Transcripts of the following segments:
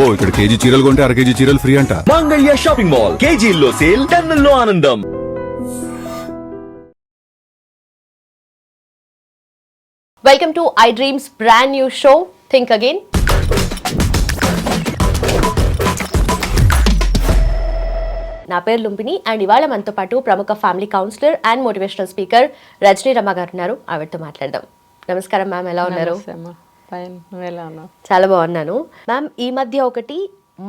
అబ్బో ఇక్కడ కేజీ చీరలు కొంటే అర కేజీ చీరలు ఫ్రీ అంట. మంగళ్య షాపింగ్ మాల్ కేజీల్లో సేల్ టన్నుల్లో ఆనందం. Welcome to I dreams brand new show think again నా పేరు లుంపిని అండ్ ఇవాళ మనతో పాటు ప్రముఖ family counsellor and motivational speaker Rajani Ramma గారు ఉన్నారు. ఆవిడతో మాట్లాడదాం. నమస్కారం మ్యామ్ ఎలా ఉన్నారు? ఫైన్ నువ్వు ఎలా ఉన్నావు? చాలా బాగున్నాను. మ్యామ్ ఈ మధ్య ఒకటి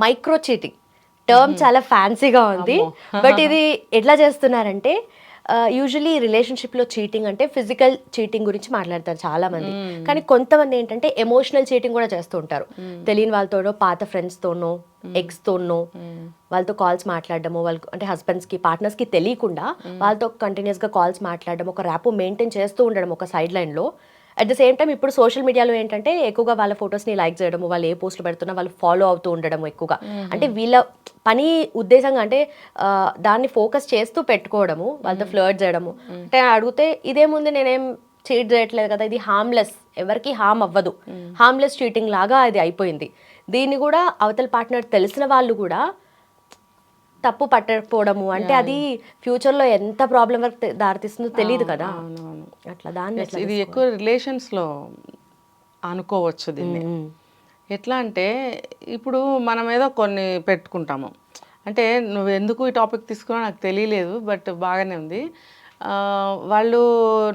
మైక్రో చీటింగ్. టర్మ్ చాలా ఫ్యాన్సీగా ఉంది. బట్ ఇది ఎట్లా చేస్తున్నారంటే యూజువలీ రిలేషన్షిప్లో చీటింగ్ అంటే ఫిజికల్ చీటింగ్ గురించి మాట్లాడతారు చాలా మంది కానీ కొంతమంది ఏంటంటే ఎమోషనల్ చీటింగ్ కూడా చేస్తూ ఉంటారు. తెలియని వాళ్ళతోనో పాత ఫ్రెండ్స్తోనో ఎక్స్తోనో వాళ్ళతో కాల్స్ మాట్లాడడము వాళ్ళకు అంటే హస్బెండ్స్కి పార్ట్నర్స్కి తెలియకుండా వాళ్ళతో కంటిన్యూస్గా కాల్స్ మాట్లాడడం ఒక ర్యాప్ మెయింటైన్ చేస్తూ ఉండడం ఒక సైడ్ లైన్లో అట్ ద సేమ్ టైం ఇప్పుడు సోషల్ మీడియాలో ఏంటంటే ఎక్కువగా వాళ్ళ ఫొటోస్ని లైక్ చేయడము వాళ్ళు ఏ పోస్టులు పెడుతున్నా వాళ్ళు ఫాలో అవుతూ ఉండడం ఎక్కువగా. అంటే వీళ్ళ పని ఉద్దేశంగా అంటే దాన్ని ఫోకస్ చేస్తూ పెట్టుకోవడము వాళ్ళతో ఫ్లర్ట్ చేయడము. అంటే అడిగితే ఇదేముంది నేనేం చీట్ చేయట్లేదు కదా ఇది హార్మ్లెస్ ఎవరికి హామ్ అవ్వదు. హార్మ్లెస్ చీటింగ్ లాగా అది అయిపోయింది. దీన్ని కూడా అవతల పార్ట్నర్ తెలిసిన వాళ్ళు కూడా తప్పు పట్టకపోవడము. అంటే అది ఫ్యూచర్లో ఎంత ప్రాబ్లం వరకు దారితీస్తుందో తెలియదు కదా. అట్లా దాన్ని ఇది ఎక్కువ రిలేషన్స్లో అనుకోవచ్చు దీన్ని. ఎట్లా అంటే ఇప్పుడు మనం ఏదో కొన్ని పెట్టుకుంటాము. అంటే నువ్వు ఎందుకు ఈ టాపిక్ తీసుకున్నా నాకు తెలియలేదు బట్ బాగానే ఉంది. వాళ్ళు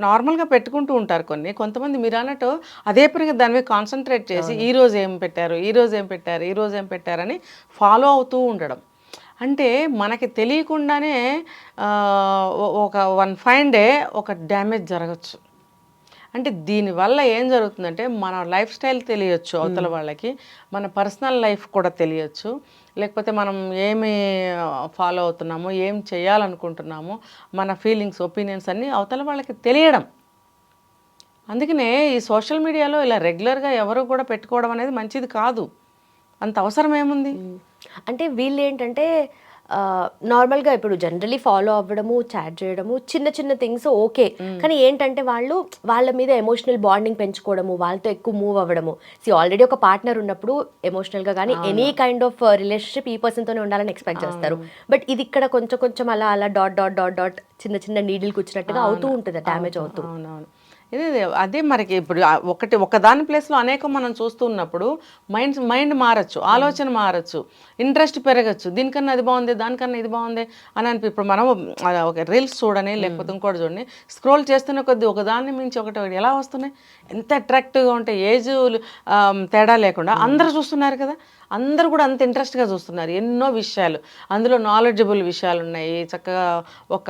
నార్మల్గా పెట్టుకుంటూ ఉంటారు కొన్ని. కొంతమంది మీరు అన్నట్టు అదే పనిగా దాని మీద కాన్సన్ట్రేట్ చేసి ఈ రోజు ఏం పెట్టారు ఈ రోజు ఏం పెట్టారు ఈ రోజు ఏం పెట్టారని ఫాలో అవుతూ ఉండడం. అంటే మనకి తెలియకుండానే ఒక వన్ ఫైన్ డే ఒక డ్యామేజ్ జరగచ్చు. అంటే దీనివల్ల ఏం జరుగుతుందంటే మన లైఫ్ స్టైల్ తెలియచ్చు అవతల వాళ్ళకి మన పర్సనల్ లైఫ్ కూడా తెలియచ్చు. లేకపోతే మనం ఏమి ఫాలో అవుతున్నామో ఏం చేయాలనుకుంటున్నామో మన ఫీలింగ్స్ ఒపీనియన్స్ అన్నీ అవతల వాళ్ళకి తెలియడం. అందుకనే ఈ సోషల్ మీడియాలో ఇలా రెగ్యులర్గా ఎవరు కూడా పెట్టుకోవడం అనేది మంచిది కాదు. అంత అవసరం ఏముంది? అంటే వీళ్ళు ఏంటంటే నార్మల్గా ఇప్పుడు జనరలీ ఫాలో అవ్వడము చాట్ చేయడము చిన్న చిన్న థింగ్స్ ఓకే. కానీ ఏంటంటే వాళ్ళు వాళ్ళ మీద ఎమోషనల్ బాండింగ్ పెంచుకోవడము వాళ్ళతో ఎక్కువ మూవ్ అవ్వడము. సి ఆల్రెడీ ఒక పార్ట్నర్ ఉన్నప్పుడు ఎమోషనల్గా కానీ ఎనీ కైండ్ ఆఫ్ రిలేషన్షిప్ ఈ పర్సన్తోనే ఉండాలని ఎక్స్పెక్ట్ చేస్తారు. బట్ ఇది ఇక్కడ కొంచెం కొంచెం అలా అలా డాట్ డాట్ డాట్ డాట్ చిన్న చిన్న నీడిల్ కూర్చున్నట్టుగా అవుతూ ఉంటుంది డ్యామేజ్ అవుతూ. ఇది అదే మనకి ఇప్పుడు ఒకటి ఒకదాని ప్లేస్లో అనేకం మనం చూస్తూ ఉన్నప్పుడు మైండ్ మైండ్ మారచ్చు ఆలోచన మారచ్చు ఇంట్రెస్ట్ పెరగచ్చు. దీనికన్నా అది బాగుంది దానికన్నా ఇది బాగుంది అని అనిపి ఇప్పుడు మనం ఒక రీల్స్ చూడని లేకపోతే ఇంకోటి చూడండి స్క్రోల్ చేస్తున్న కొద్దీ ఒకదాన్ని మించి ఒకటి ఒకటి ఎలా వస్తున్నాయి? ఎంత అట్రాక్టివ్గా ఉంటాయి ఏజ్ తేడా లేకుండా అందరూ చూస్తున్నారు కదా. అందరూ కూడా అంత ఇంట్రెస్ట్గా చూస్తున్నారు. ఎన్నో విషయాలు. అందులో నాలెడ్జబుల్ విషయాలు ఉన్నాయి. చక్కగా ఒక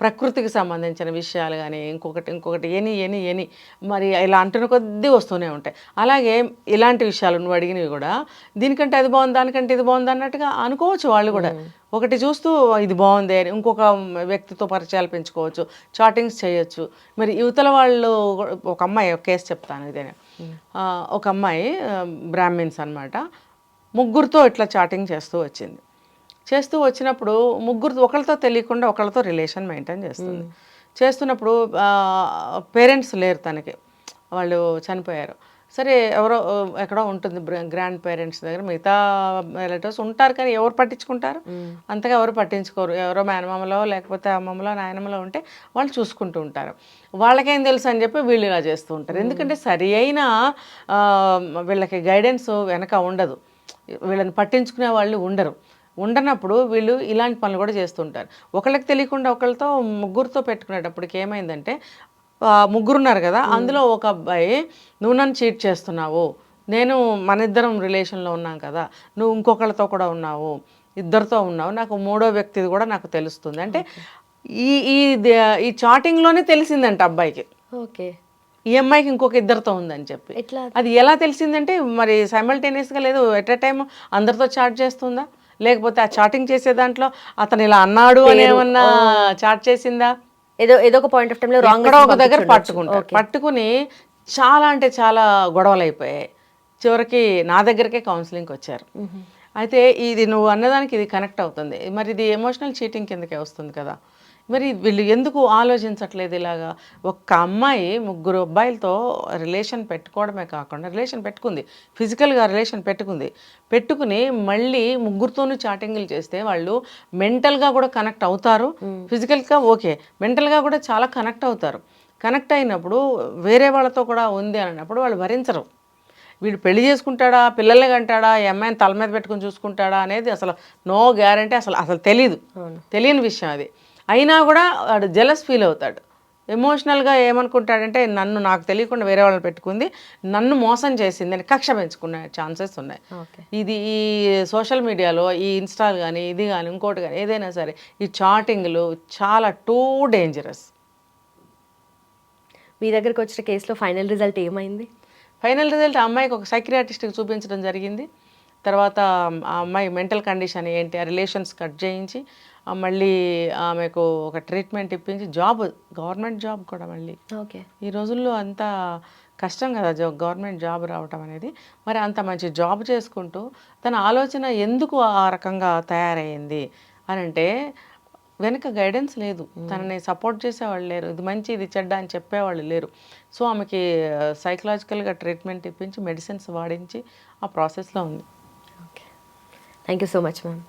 ప్రకృతికి సంబంధించిన విషయాలు కానీ ఇంకొకటి ఇంకొకటి ఎని ఎని ఎని మరి ఇలా అంటున్న కొద్దీ వస్తూనే ఉంటాయి. అలాగే ఇలాంటి విషయాలు నువ్వు అడిగినవి కూడా దీనికంటే అది బాగుంది దానికంటే ఇది బాగుంది అన్నట్టుగా అనుకోవచ్చు వాళ్ళు కూడా. ఒకటి చూస్తూ ఇది బాగుంది అని ఇంకొక వ్యక్తితో పరిచయాలు పెంచుకోవచ్చు చాటింగ్స్ చేయొచ్చు. మరి యువతల వాళ్ళు కూడా- ఒక అమ్మాయి ఒక కేసు చెప్తాను ఇదే ఒక అమ్మాయి బ్రాహ్మిన్స్ అన్నమాట. ముగ్గురితో ఇట్లా చాటింగ్ చేస్తూ వచ్చింది. చేస్తూ వచ్చినప్పుడు ముగ్గురు ఒకరితో తెలియకుండా ఒకరితో రిలేషన్ మెయింటైన్ చేస్తుంది. చేస్తున్నప్పుడు పేరెంట్స్ లేరు తనకి. వాళ్ళు చనిపోయారు. సరే ఎవరో ఎక్కడో ఉంటుంది గ్రాండ్ పేరెంట్స్ దగ్గర మిగతా రిలేటివ్స్ ఉంటారు కానీ ఎవరు పట్టించుకుంటారు? అంతగా ఎవరు పట్టించుకోరు. ఎవరో మేనమామలో లేకపోతే అమ్మమ్మలో నాయనమ్మలో ఉంటే వాళ్ళు చూసుకుంటూ ఉంటారు. వాళ్ళకేం తెలుసు అని చెప్పి వీళ్ళు ఇలా చేస్తూ ఉంటారు. ఎందుకంటే సరి అయిన వీళ్ళకి గైడెన్స్ వెనక ఉండదు. వీళ్ళని పట్టించుకునే వాళ్ళు ఉండరు. ఉండనప్పుడు వీళ్ళు ఇలాంటి పనులు కూడా చేస్తుంటారు. ఒకళ్ళకి తెలియకుండా ఒకళ్ళతో ముగ్గురుతో పెట్టుకునేటప్పటికి ఏమైందంటే ఆ, ముగ్గురు ఉన్నారు కదా అందులో ఒక అబ్బాయి నువ్వు నన్ను చీట్ చేస్తున్నావు. నేను మన ఇద్దరం రిలేషన్లో ఉన్నాం కదా నువ్వు ఇంకొకళ్ళతో కూడా ఉన్నావు ఇద్దరితో ఉన్నావు. నాకు మూడో వ్యక్తిది కూడా నాకు తెలుస్తుంది. అంటే ఈ ఈ చాటింగ్లోనే తెలిసిందంట అబ్బాయికి. ఓకే. ఈ అమ్మాయికి ఇంకొక ఇద్దరితో ఉందని చెప్పి. అది ఎలా తెలిసిందంటే మరి సైమల్టేనియస్గా లేదు ఎట్ ఎ టైం అందరితో చాట్ చేస్తుందా? లేకపోతే ఆ చాటింగ్ చేసే దాంట్లో అతను ఇలా అన్నాడు అని ఏమన్నా చాట్ చేసిందా? ఏదో ఏదో ఒక పాయింట్ ఆఫ్ టైంలో రాంగ్ ఒక దగ్గర పట్టుకుంటారు పట్టుకుని చాలా అంటే చాలా గొడవలు అయిపోయాయి చివరికి నా దగ్గరకే కౌన్సిలింగ్కి వచ్చారు. అయితే ఇది నువ్వు అన్నదానికి ఇది కనెక్ట్ అవుతుంది. మరి ఇది ఎమోషనల్ చీటింగ్ కిందకే వస్తుంది కదా. మరి వీళ్ళు ఎందుకు ఆలోచించట్లేదు ఇలాగా? ఒక్క అమ్మాయి ముగ్గురు అబ్బాయిలతో రిలేషన్ పెట్టుకోవడమే కాకుండా రిలేషన్ పెట్టుకుంది. ఫిజికల్గా రిలేషన్ పెట్టుకుంది. పెట్టుకుని మళ్ళీ ముగ్గురుతోనూ చాటింగ్లు చేస్తే వాళ్ళు మెంటల్గా కూడా కనెక్ట్ అవుతారు. ఫిజికల్గా ఓకే. మెంటల్గా కూడా చాలా కనెక్ట్ అవుతారు. కనెక్ట్ అయినప్పుడు వేరే వాళ్ళతో కూడా ఉంది అన్నప్పుడు వాళ్ళు భరించరు. వీడు పెళ్ళి చేసుకుంటాడా? పిల్లల్ని కంటాడా? ఈ అమ్మాయిని తల మీద పెట్టుకుని చూసుకుంటాడా? అనేది అసలు నో గ్యారంటీ అసలు అసలు తెలీదు. తెలియని విషయం అది. అయినా కూడా వాడు జలస్ ఫీల్ అవుతాడు. ఎమోషనల్గా ఏమనుకుంటాడంటే నన్ను నాకు తెలియకుండా వేరే వాళ్ళని పెట్టుకుంది నన్ను మోసం చేసింది అని కక్ష పెంచుకునే ఛాన్సెస్ ఉన్నాయి. ఇది ఈ సోషల్ మీడియాలో ఈ ఇన్స్టాల్ కానీ ఇది కానీ ఇంకోటి కానీ ఏదైనా సరే ఈ చాటింగ్లు చాలా టూ డేంజరస్ మీ దగ్గరకు వచ్చిన కేసులో ఫైనల్ రిజల్ట్ ఏమైంది? ఫైనల్ రిజల్ట్ అమ్మాయికి ఒక సైక్రియాటిస్ట్కి చూపించడం జరిగింది. తర్వాత ఆ అమ్మాయి మెంటల్ కండిషన్ ఏంటి ఆ రిలేషన్స్ కట్ చేయించి మళ్ళీ ఆమెకు ఒక ట్రీట్మెంట్ ఇప్పించి జాబ్ గవర్నమెంట్ జాబ్ కూడా మళ్ళీ. ఓకే. ఈ రోజుల్లో అంత కష్టం కదా గవర్నమెంట్ జాబ్ రావటం అనేది. మరి అంత మంచి జాబ్ చేసుకుంటూ తన ఆలోచన ఎందుకు ఆ రకంగా తయారయ్యింది అని అంటే వెనక గైడెన్స్ లేదు. తనని సపోర్ట్ చేసేవాళ్ళు లేరు. ఇది మంచి ఇది చెడ్డ అని చెప్పేవాళ్ళు లేరు. సో ఆమెకి సైకలాజికల్గా ట్రీట్మెంట్ ఇప్పించి మెడిసిన్స్ వాడించి ఆ ప్రాసెస్లో ఉంది. Okay thank you so much ma'am